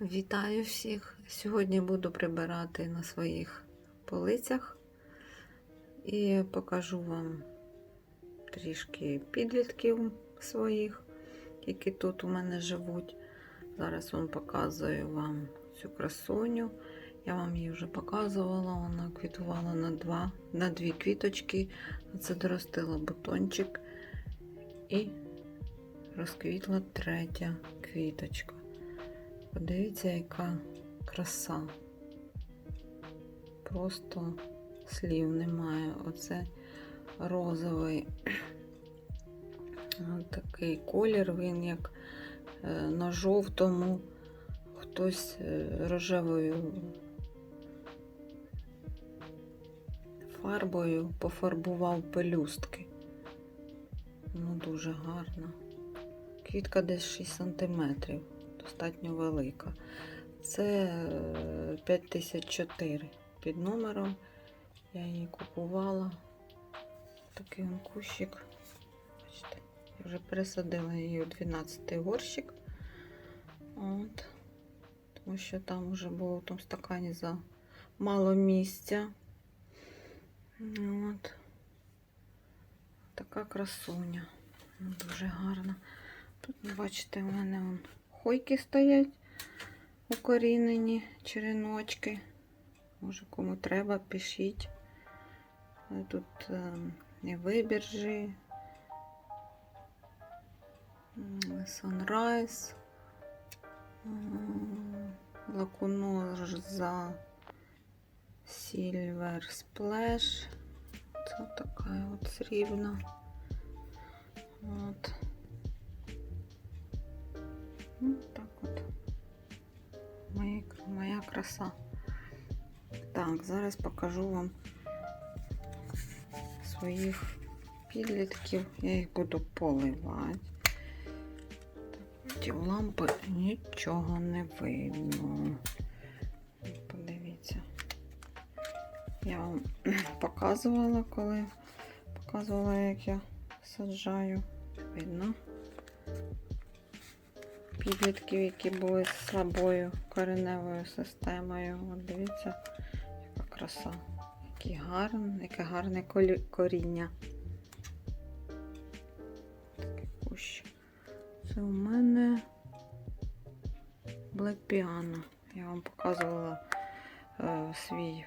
Вітаю всіх! Сьогодні буду прибирати на своїх полицях і покажу вам трішки підлітків своїх, які тут у мене живуть. Зараз вам показую вам цю красуню. Я вам її вже показувала, вона квітувала на, два, на дві квіточки. Це доростила бутончик і розквітла третя квіточка. Подивіться, яка краса. Просто слів немає. Оце розовий такий колір, він як е, на жовтому, хтось е, рожевою фарбою пофарбував пелюстки. Ну, дуже гарно. Квітка десь 6 сантиметрів достатньо велика. Це 5004 під номером. Я її купувала. Такий он кущик. Бачите, я вже пересадила її у 12 горщик. От. Тому що там вже було в тому стакані за мало місця. От. Така красуня. Дуже гарна. Тут, бачите, у мене вон хойки стоять укорінені, череночки. Може, кому треба, пишіть. Тут е, і вибіржі, Sunrise, лакуноза Silver Splash. Це така от срібна. От. Ну, так от. Моя, моя краса. Так, зараз покажу вам своїх підлітків. Я їх буду поливати. Ті лампи нічого не видно. Подивіться. Я вам показувала, коли показувала, як я саджаю. Видно підлітків, які були з слабою кореневою системою. От дивіться, яка краса, який гарний, яке гарне коріння. Такий кущ. Це у мене Black Piano. Я вам показувала е, свій,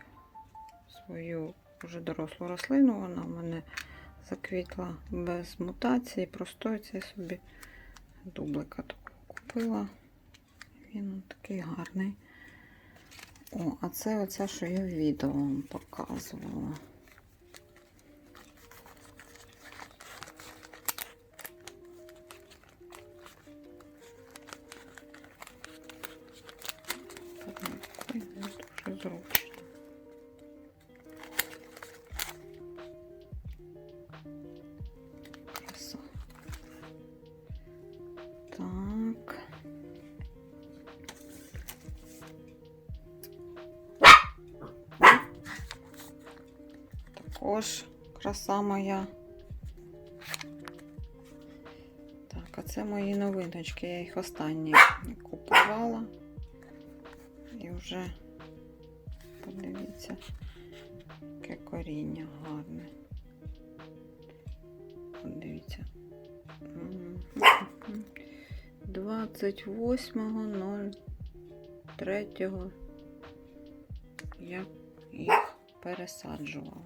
свою вже дорослу рослину. Вона в мене заквітла без мутації, простою це собі дублика купила. Він такий гарний. О, а це оця, що я в відео вам показувала. Також краса моя. Так, а це мої новиночки. Я їх останні купувала. І вже подивіться, яке коріння гарне. Подивіться. Мгм. 28.03 я їх пересаджувала.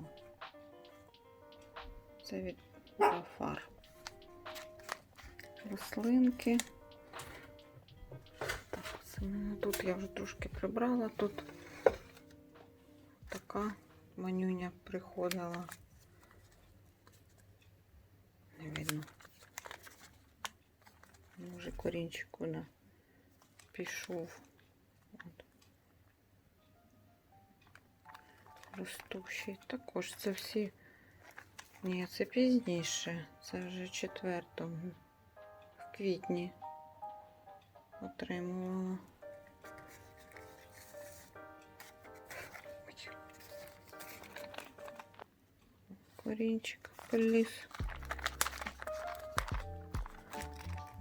Це від фар. Рослинки. Так, це мене тут я вже трошки прибрала. Тут така манюня приходила. Не видно. Може корінчик куди пішов. От. Ростущий. Також це всі. Ні, це пізніше. Це вже четвертому. В квітні отримувала. Корінчик поліз.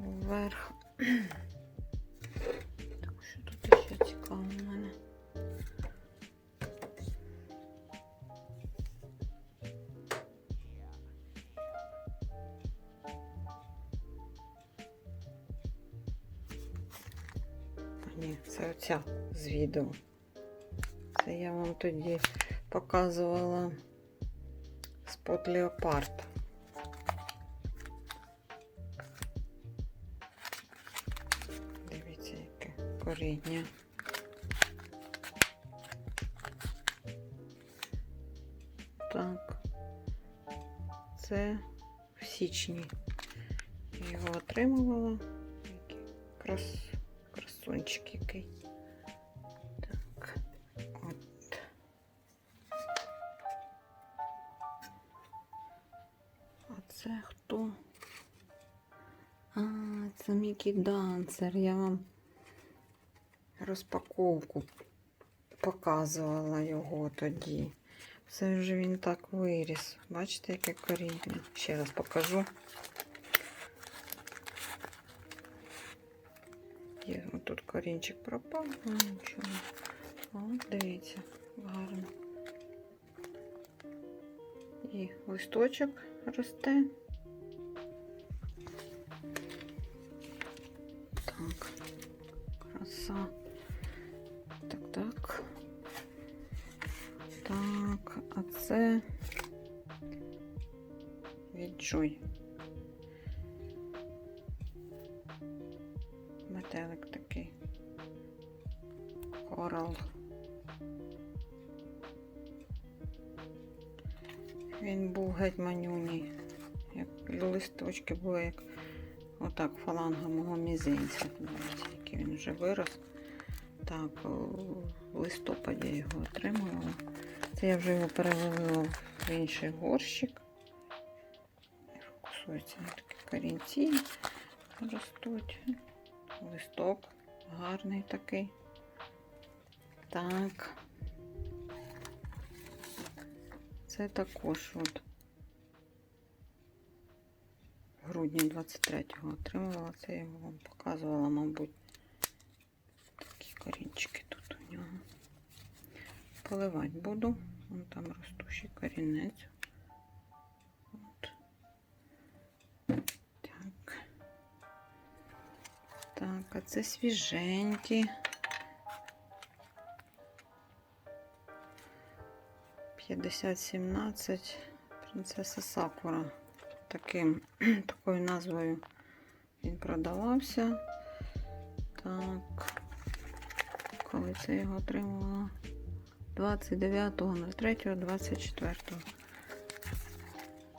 вверх. Так, що тут ні, це оця з відео. Це я вам тоді показувала спот леопард. Дивіться, яке коріння. Так. Це в січні. Я його отримувала. Який крас... красунчик який. Так. От. А це хто? А, це Мікі Данцер. Я вам розпаковку показувала його тоді. Все вже він так виріс. Бачите, яке коріння. Ще раз покажу. Корінчик пропав, ну нічого. От, дивіться, гарно. І листочок росте. Так, краса. Так, так. Так, а це віджуй. Метелик такий. Корал. Він був геть манюній. Як листочки були як отак фаланга мого мізинця. Дивіться, який він вже вирос. Так, у листопаді я його отримувала. Це я вже його перевела в інший горщик. Фокусується на такі корінці ростуть. Листок гарний такий. Так. Це також от в грудні 23-го отримувала. Це я вам показувала, мабуть. Такі корінчики тут у нього. Поливати буду. Вон там ростущий корінець. От. Так. Так, а це свіженькі. 5017 принцеса Сакура. Таким, такою назвою він продавався. Так, коли це його отримала? 29.03.24.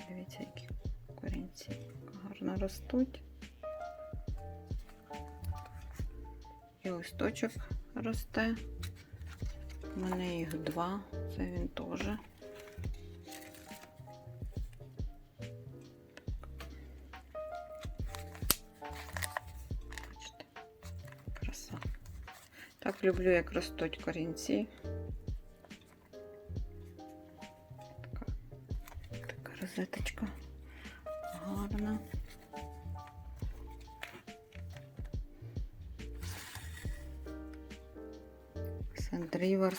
Дивіться, які корінці гарно ростуть. І листочок росте. У мене їх два, це він теж. Бачите, краса. Так люблю, як ростуть корінці. Така, така розеточка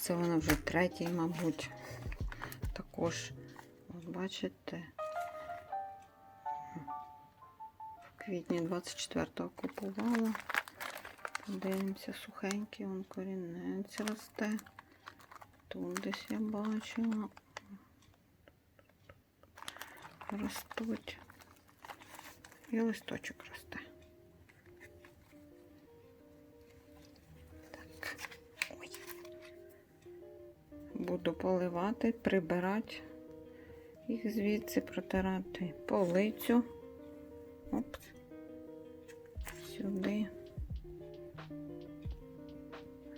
Це вона вже третій, мабуть. Також, от бачите, в квітні 24-го купувала. Дивимося, сухенький, он корінець росте. Тут десь я бачила. Ростуть. І листочок росте. Буду поливати, прибирати їх звідси, протирати полицю. Оп. Сюди.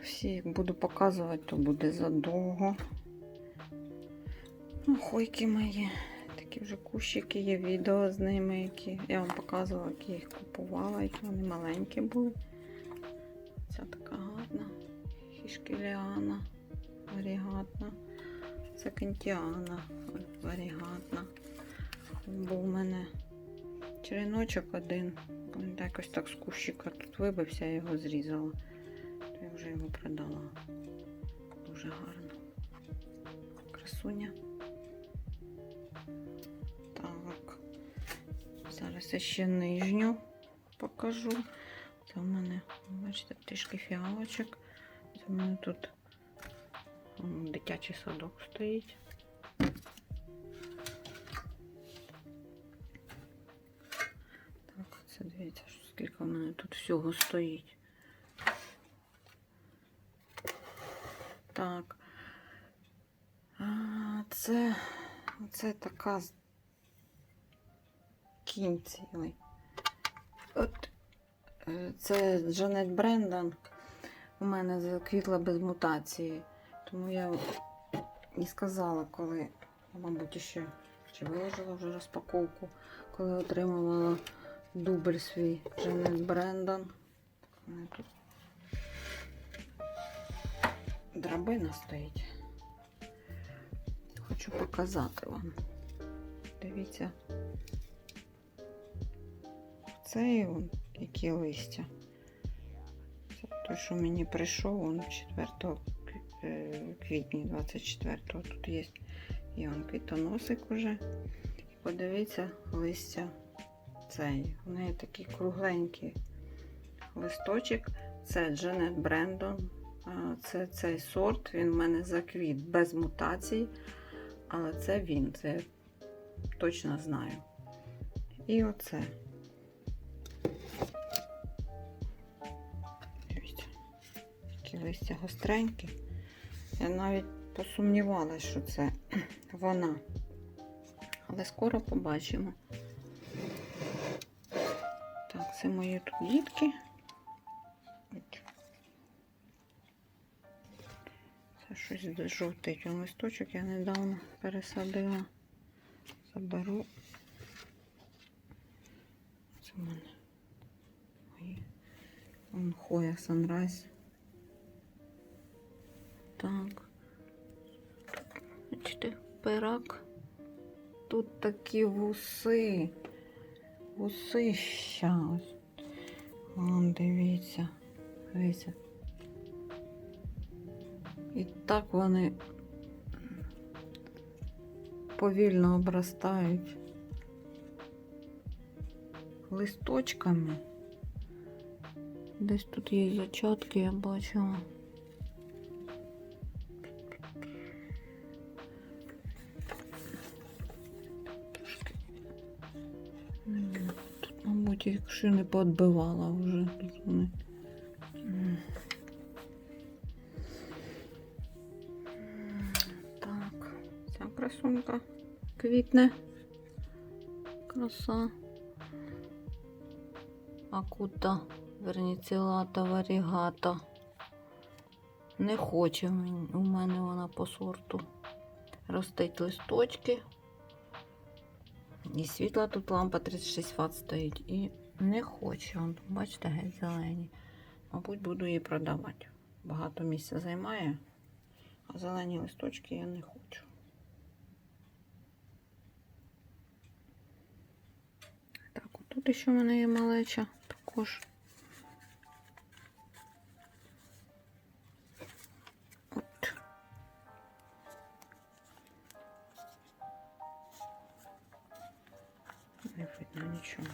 Всі, як буду показувати, то буде задовго. Ну, хойки мої. Такі вже кущики є відео з ними, які я вам показувала, які їх купувала, які вони маленькі були. Ця така гарна. Хішкіліана, варігатна. Це кентіана, варігатна. Був у мене череночок один. Він якось так з кущика тут вибився, я його зрізала. То я вже його продала. Дуже гарно. Красуня. Так. Зараз я ще нижню покажу. Це в мене, бачите, трішки фіалочок. Це в мене тут дитячий садок стоїть. Так, це дивіться, скільки в мене тут всього стоїть. Так. Це, це така кінь цілий. От е, це Джанет Брендан. У мене заквітла без мутації. Тому я не сказала, коли, мабуть, ще чи виложила вже розпаковку, коли отримувала дубль свій Джанет Брендан. Тут драбина стоїть. Хочу показати вам. Дивіться. Цей он, які листя. Це той, що мені прийшов, он 4 е, 24-го. Тут є і он квітоносик уже. Подивіться листя цей. У неї такий кругленький листочок. Це Джанет Брендон. Це цей сорт, він в мене заквіт без мутацій, але це він, це я точно знаю. І оце. Дивіться, такі листя гостренькі. Я навіть посумнівалася, що це вона. Але скоро побачимо. Так, це мої тут дітки. Це щось жовтий он листочок я недавно пересадила. Заберу. Це в мене Хоя Санрайз. Так. Бачите, пирак. Тут такі вуси. Вусища. Ось. Вон, дивіться. Дивіться. І так вони повільно обростають листочками. Десь тут є зачатки, я бачила. Мабуть, якщо не подбивала вже тут вони. Так, ця красунка квітне. Краса. Акута верніцилата варігата. Не хоче у мене вона по сорту. Ростить листочки. І світла тут лампа 36 Вт стоїть. І не хоче. Вон, бачите, геть зелені. Мабуть, буду її продавати. Багато місця займає, а зелені листочки я не хочу. Так, отут ще в мене є малеча також. видно нічого.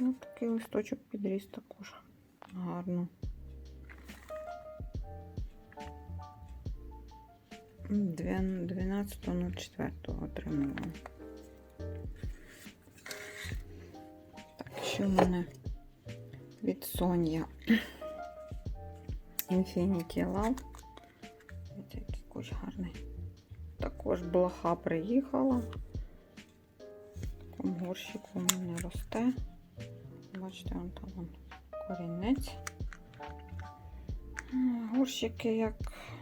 Ось такий листочок підріс також. Гарно. Дві- 12.04 отримала. Так, що в мене від Соня Infinity Love. Також блоха приїхала. В горщику у мене росте. Бачите, вон там вон корінець. Горщики як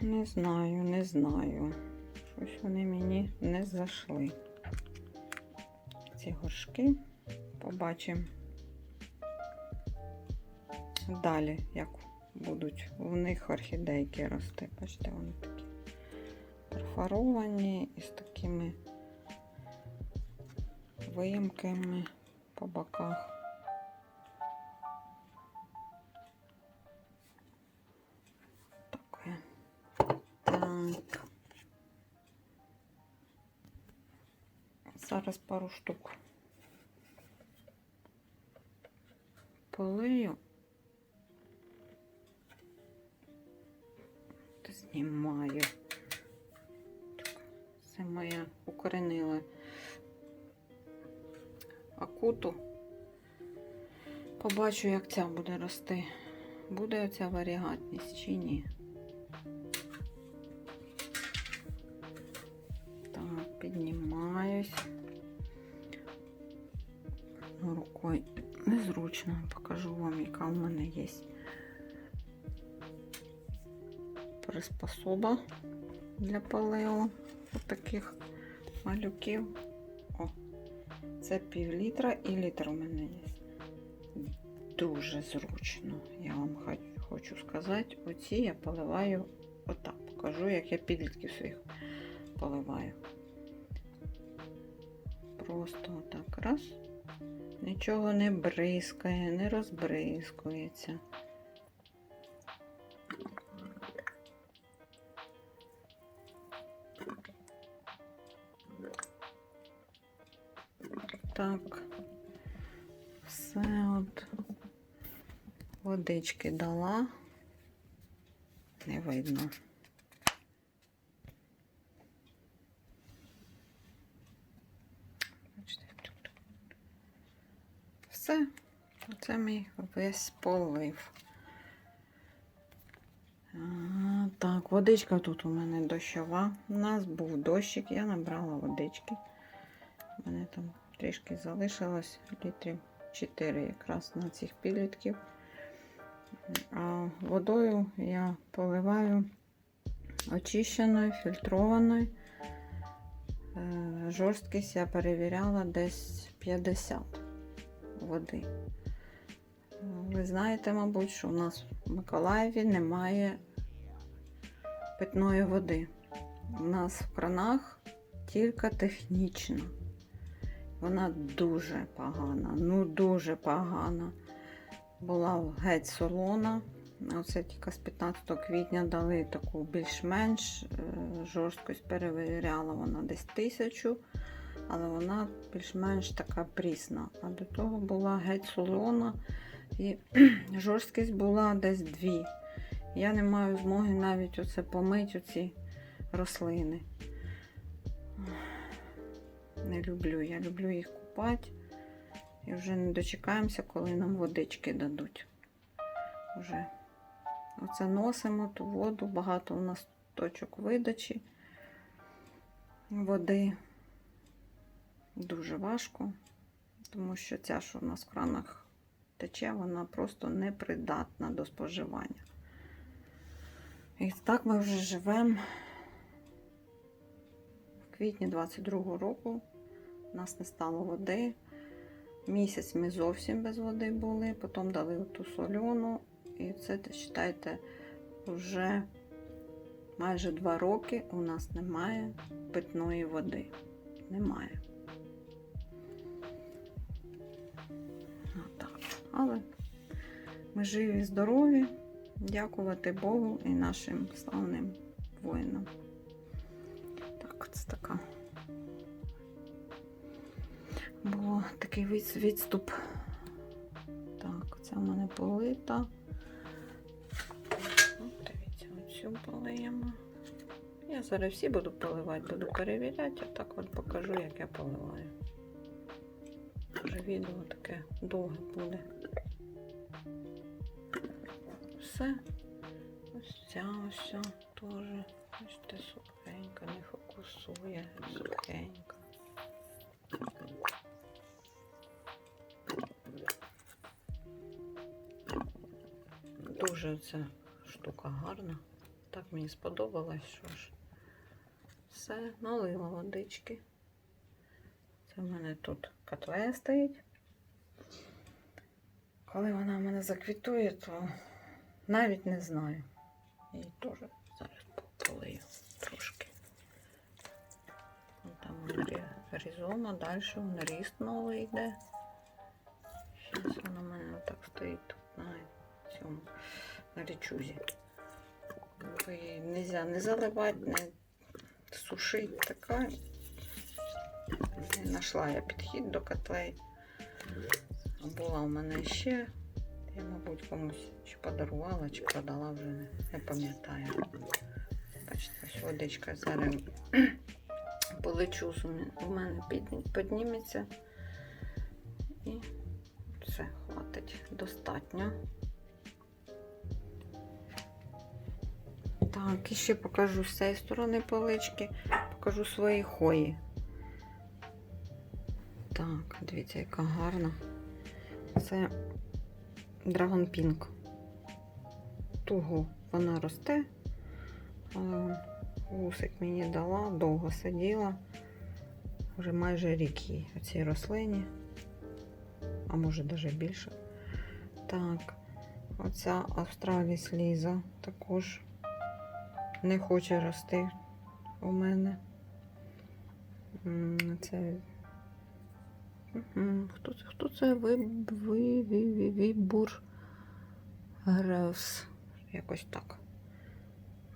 не знаю, не знаю. Щось вони мені не зайшли. Ці горшки побачимо далі, як будуть в них орхідейки рости. Бачите, вони такі перфоровані і з такими виїмками по боках. Таке. Так. Зараз пару штук полию. Та знімаю. Це моя укоренила акуту. Побачу, як ця буде рости. Буде оця варігатність чи ні. Так, піднімаюсь. Ну, рукою незручно. Покажу вам, яка в мене є приспособа для палео. Таких малюків. О, це пів літра і літр у мене є. Дуже зручно, я вам хочу сказати. Оці я поливаю отак. Покажу, як я підлітків своїх поливаю. Просто отак раз. Нічого не бризкає, не розбризкується. Водички дала. Не видно. Все, оце мій весь полив. Так, водичка тут у мене дощова. У нас був дощик, я набрала водички. У мене там трішки залишилось літрів 4 якраз на цих підлітків. А водою я поливаю очищеною, фільтрованою. Е, Жорсткість я перевіряла десь 50 води. Ви знаєте, мабуть, що у нас в Миколаєві немає питної води. У нас в кранах тільки технічна. Вона дуже погана, ну дуже погана. Була геть солона. Оце тільки з 15 квітня дали таку більш-менш е, жорсткость перевіряла вона десь тисячу, але вона більш-менш така прісна. А до того була геть солона і жорсткість була десь дві. Я не маю змоги навіть оце помити оці рослини. Не люблю. Я люблю їх купати. І вже не дочекаємося, коли нам водички дадуть. Уже оце носимо ту воду, багато у нас точок видачі води. Дуже важко, тому що ця, що у нас в кранах тече, вона просто непридатна до споживання. І так ми вже живемо в квітні 22-го року. У нас не стало води. Місяць ми зовсім без води були, потім дали ту соляну. І це, вважайте, вже майже два роки у нас немає питної води. Немає. Отак. Але ми живі, здорові. Дякувати Богу і нашим славним воїнам. Так, це така. Було такий від- відступ. Так, це в мене полита. От, дивіться, оцю полиємо. Я зараз всі буду поливати, буду перевіряти, а так от покажу, як я поливаю. Вже відео таке довге буде. Все. Ось ця ось теж. Бачите, сухенька, не фокусує, сухенька. Дуже ця штука гарна. Так мені сподобалось, що ж. Все, налила водички. Це в мене тут котлея стоїть. Коли вона в мене заквітує, то навіть не знаю. Її теж зараз полию трошки. Там рі- різома, далі ріст новий йде. Зараз вона в мене отак стоїть на річузі. Бо її нельзя не заливати, не сушити. Така. Не знайшла я підхід до котлей. Була у мене ще Я, мабуть, комусь чи подарувала, чи продала вже не, не пам'ятаю. Бачите, ось водичка зараз полечу, у мене підніметься. І все, хватить достатньо. Так, і ще покажу з цієї сторони полички, покажу свої хої. Так, дивіться, яка гарна. Це Dragon Pink. Туго вона росте. А, Вусик мені дала, довго сиділа. Вже майже рік їй у цій рослині. А може навіть більше. Так, оця Австраліс Ліза також не хоче рости у мене. Це. Хто це? Хто це? Ви, ви, ви, ви, Вібур Гревс. Якось так.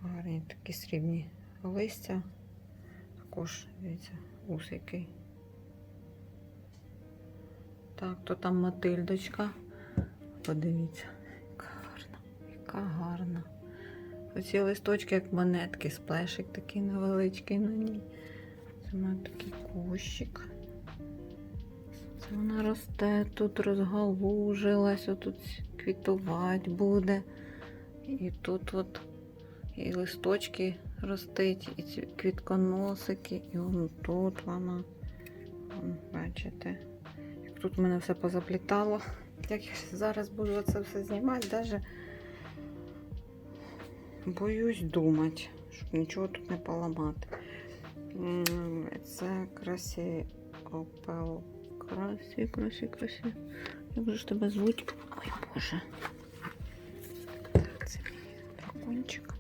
Гарні такі срібні листя. Також, дивіться, ус який. Так, то там Матильдочка. Подивіться, яка гарна, яка гарна. Оці листочки, як монетки, сплешик такий невеличкий на ній. Це має такий кущик. Це вона росте, тут розгалужилась, отут квітувати буде. І тут от і листочки ростить, і ці квітконосики, і вон тут вона. Вон, бачите. Як тут мене все позаплітало. Як я зараз буду це все знімати, навіть боюсь думати, щоб нічого тут не поламати. М, Це красі опел. Красі, красі, красі. Як же ж тебе звуть? Ой, Боже. Так, це мій дракончик.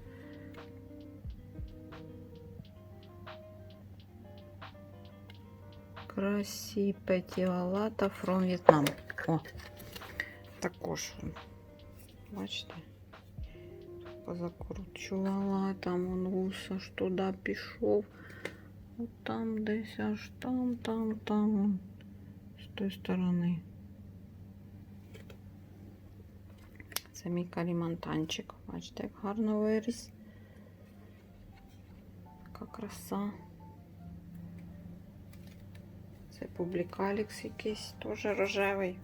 Красі петіалата from Vietnam. О, також. Бачите? Позакручувала, там он вус аж туди пішов. От там десь аж там, там, там. он, З тої сторони. Це мій калімантанчик. Бачите, як гарно виріс. Яка краса. Це публікалікс якийсь, теж рожевий.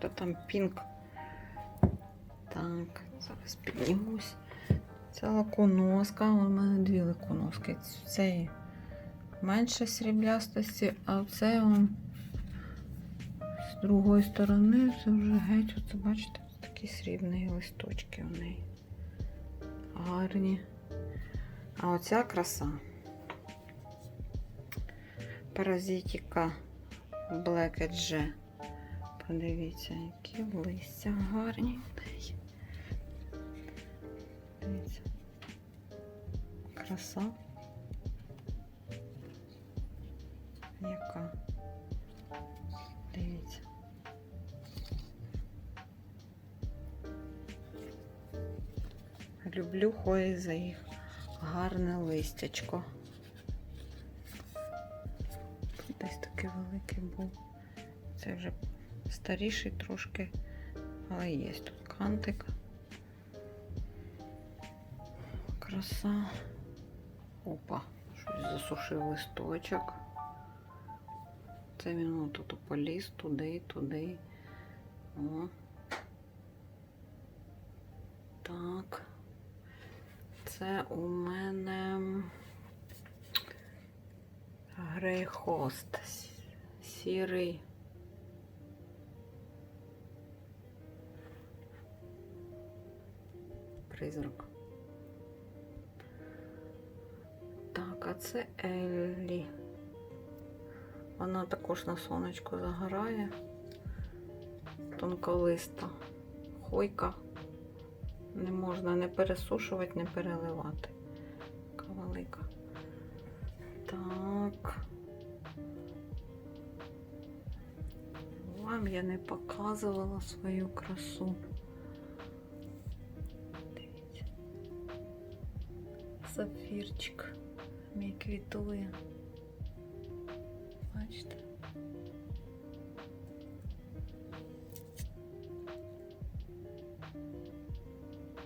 Що там пінк. Так, зараз піднімусь. Це лаконоска. У мене дві лаконоски. Це менше сріблястості, а це он з другої сторони це вже геть. Оце бачите, такі срібні листочки у неї. Гарні. А оця краса. Паразитіка Black Edge. Подивіться, які листя гарні Краса. Яка. Дивіться. Люблю хої за їх гарне листячко. Десь такий великий був. Це вже старіший трошки, але є тут кантик. Краса. Опа, щось засушив листочок. Це він тут поліз туди, туди. О. Так. Це у мене грейхост. Сірий. Призрак. Це Еллі. Вона також на сонечку загорає. Тонколиста. Хойка. Не можна не пересушувати, не переливати. Така велика. Так. Вам я не показувала свою красу. Дивіться. Сапфірчик квітує. Бачите?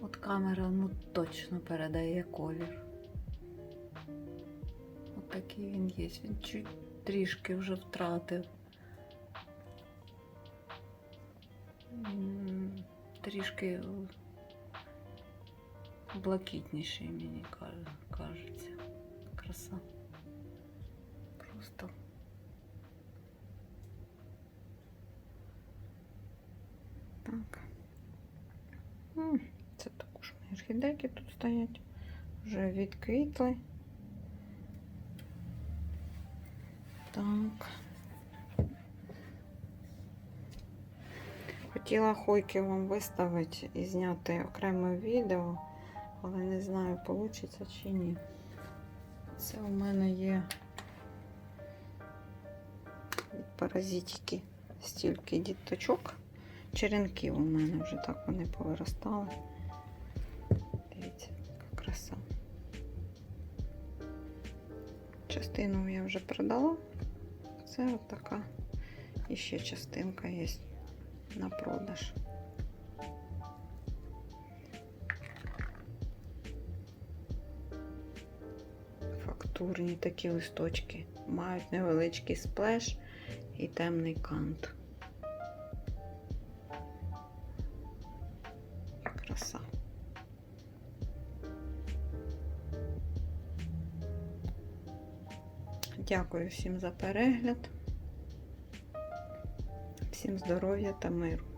От камера ну точно передає колір. От такий він є. Він чуть трішки вже втратив. Трішки блакитніший, мені кажеться. Краса. Просто. Так. Це також мої орхідейки тут стоять. Вже відквітли. Так. Хотіла хойки вам виставити і зняти окреме відео, але не знаю, вийде чи ні. Це у мене є від паразитики стільки діточок. Черенків у мене вже так вони повиростали. Дивіться, яка краса. Частину я вже продала. Це от така. І ще частинка є на продаж. Фактурні такі листочки. Мають невеличкий сплеш і темний кант. Краса. Дякую всім за перегляд. Всім здоров'я та миру.